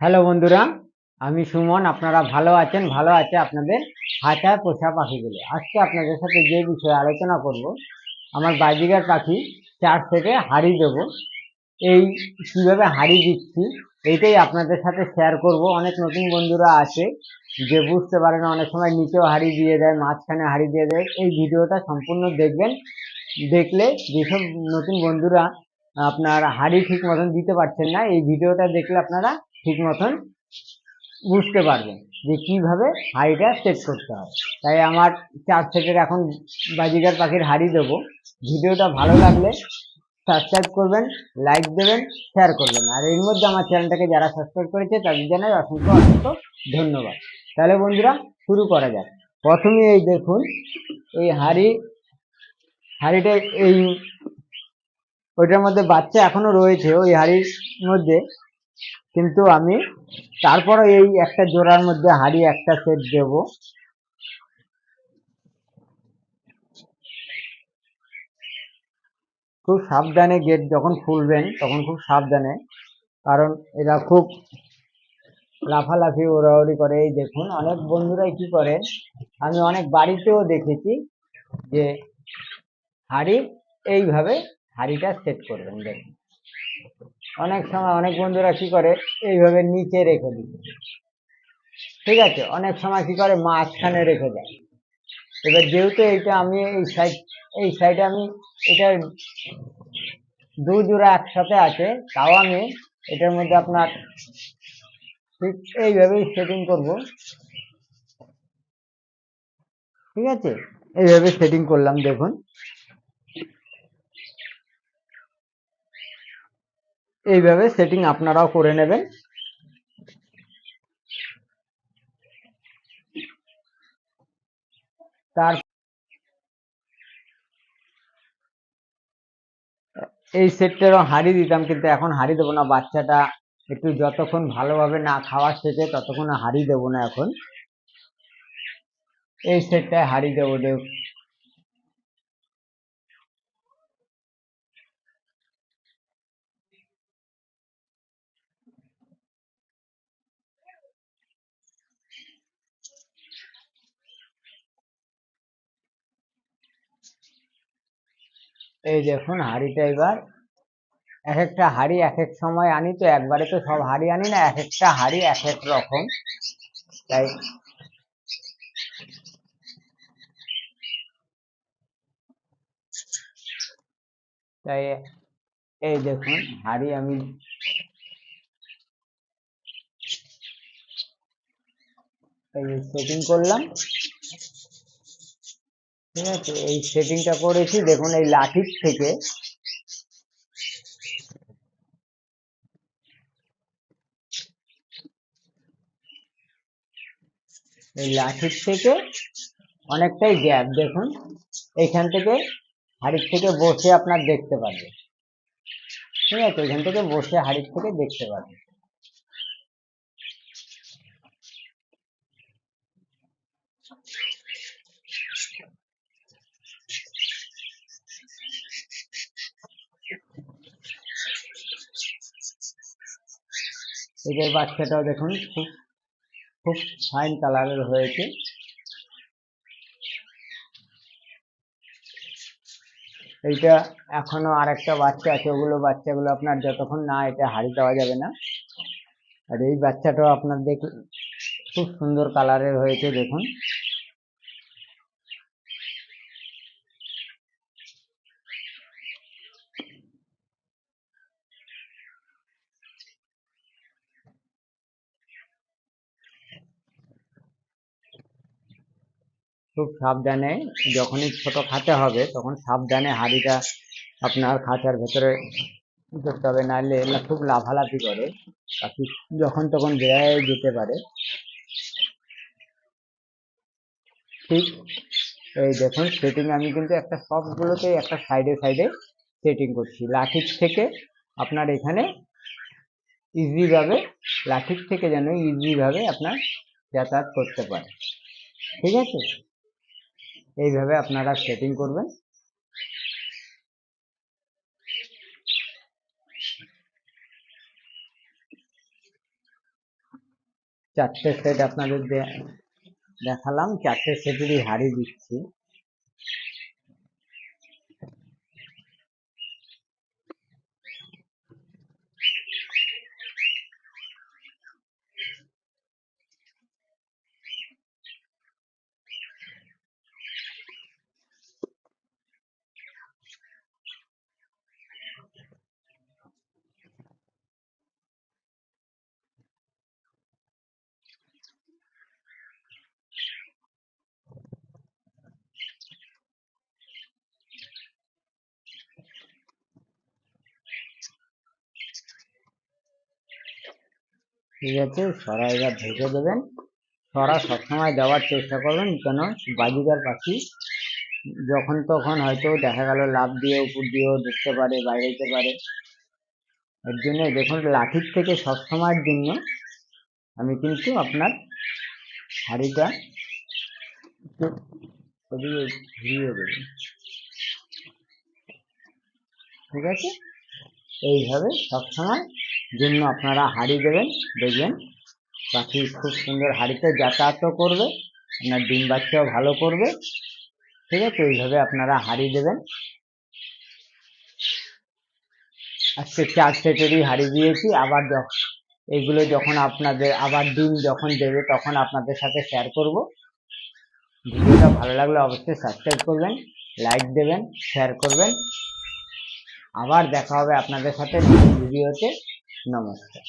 Hello বন্ধুরা, আমি সুমন, আপনারা ভালো আছেন? ভালো আছে আপনাদের হাঁচায় পোষা পাখিগুলো। আজকে আপনাদের সাথে যে বিষয়ে আলোচনা করব, আমার বাজিগার পাখি চার থেকে হাড়ি দেব। এই কীভাবে হাড়ি দিচ্ছি এইটাই আপনাদের সাথে শেয়ার করব। অনেক নতুন বন্ধুরা আছে যে বুঝতে পারে না, অনেক সময় নিচেও হাড়ি দিয়ে দেয়, মাঝখানে হাড়ি দিয়ে দেয়। এই ভিডিওটা সম্পূর্ণ দেখবেন। দেখলে যেসব নতুন বন্ধুরা আপনার হাড়ি ঠিক মতন দিতে পারছেন না, এই ভিডিওটা দেখলে আপনারা ঠিক মতন বুঝতে পারবেন যে কীভাবে হাড়িটা সেট করতে হয়। তাই আমার চার সেটের এখন বাজিগার পাখির হাড়ি দেবো। ভিডিওটা ভালো লাগলে সাবস্ক্রাইব করবেন লাইক দেবেন শেয়ার করবেন। আর এর মধ্যে আমার চ্যানেলটাকে যারা সাবস্ক্রাইব করেছে তাদের জানাই অসংখ্য অসংখ্য ধন্যবাদ। তাহলে বন্ধুরা শুরু করা যাক। প্রথমে এই দেখুন, এই হাড়ি, হাড়িটা এই, ওইটার মধ্যে বাচ্চা এখনও রয়েছে। ওই হাড়ির মধ্যে কিন্তু আমি তারপরে এই একটা জোড়ার মধ্যে হাড়ি একটা সেট দেব। খুব সাবধানে গেট যখন খুলবেন, তখন খুব সাবধানে, কারণ এরা খুব লাফালাফি, ওড়াউড়ি করে। এই দেখুন, অনেক বন্ধুরাই কি করে, আমি অনেক বাড়িতেও দেখেছি যে হাড়ি এইভাবে হাড়িটা সেট করবেন। দেখুন। অনেক সময় অনেক বন্ধুরা কি করে, এইভাবে নিচে রেখে দিচ্ছে ঠিক আছে, অনেক সময় কি করে, মাঝখানে রেখে দেয়। এবার যেহেতু এইটা আমি এই সাইড এই সাইডে আমি এটা দু জোড়া একসাথে আছে, তাও আমি এটার মধ্যে আপনার ঠিক এইভাবেই সেটিং করব। ঠিক আছে? এইভাবে সেটিং করলাম, দেখুন। এইভাবে সেটিং আপনারাও করে নেবেন। তার এই সেটটারও হাড়ি দিতাম, কিন্তু এখন হাড়ি দেবো না। বাচ্চাটা একটু যতক্ষণ ভালোভাবে না খাওয়া শেখে, ততক্ষণ হাড়ি দেবো না এখন। এই সেটটায় হাড়ি দেবো। এই দেখুন হাঁড়িটা এবার এক একটা হাঁড়ি এক এক সময় আনি তো, একবারে তো সব হাঁড়ি আনি না এক একটা হাঁড়ি এক এক রকম। তাই তাই এই দেখুন হাঁড়ি আমি সেটিং করলাম। ঠিক আছে, এই সেটিংটা করেছি, দেখুন এই লাঠির থেকে। এই লাঠির থেকে অনেকটাই গ্যাপ দেখুন। এইখান থেকে হাড়ির থেকে বসে আপনার দেখতে পারবে ঠিক আছে, এখান থেকে বসে হাড়ির থেকে দেখতে পারবে এদের বাচ্চাটাও দেখুন, খুব খুব ফাইন কালারের হয়েছে। এইটা এখনও আর একটা বাচ্চা আছে, ওগুলো বাচ্চাগুলো আপনার যতক্ষণ না এটা হারিয়ে দেওয়া যাবে না। আর এই বাচ্চাটাও আপনার দেখ খুব সুন্দর কালারের হয়েছে দেখুন। খুব সাবধানে, যখনই ছোট খাতে হবে, তখন সাবধানে হাঁড়িটা আপনার খাঁচার ভেতরে করতে হবে, নাহলে এগুলো খুব লাফালাফি করে। পাখি যখন তখন বেড়ায় যেতে পারে। ঠিক এই দেখুন সেটিং আমি কিন্তু একটা সবগুলোতেই একটা সাইডে সাইডে সেটিং করছি। লাঠির থেকে আপনার এখানে ইজিভাবে লাঠির থেকে যেন ইজিভাবে আপনার যাতায়াত করতে পারে। ঠিক আছে? এইভাবে আপনারা সেটিং করবেন। চারটে সেট আপনাদের দেখালাম। চারটে সেটেরই হাড়ি দিচ্ছি। ঠিক আছে, সরা এবার ঢেকে দেবেন। সরা সবসময় দেওয়ার চেষ্টা করবেন, কেন? বাজিকার পাখি যখন তখন হয়তো দেখা গেল লাভ দিয়ে, উপর দিয়েও ঢুকতে পারে, বাইরে যেতে পারে। এর জন্য দেখুন, লাঠির থেকে সবসময়ের জন্য আমি কিন্তু আপনার শাড়িটা ঘুরিয়ে দেবো। ঠিক আছে? এইভাবে সবসময় জন্য আপনারা হাড়ি দেবেন, দেখবেন। পাখি খুব সুন্দর হাড়িতে যাতায়াতও করবে, আপনার ডিম বাচ্চাও ভালো করবে। ঠিক আছে, এইভাবে আপনারা হাড়ি দেবেন। আজকে চার সেটেরই হাড়ি দিয়েছি, আবার এগুলো যখন আপনাদের, আবার ডিম যখন দেবে তখন আপনাদের সাথে শেয়ার করব। ভিডিওটা ভালো লাগলে অবশ্যই সাবস্ক্রাইব করবেন লাইক দেবেন শেয়ার করবেন। আবার দেখা হবে আপনাদের সাথে ভিডিওতে नमस्कार।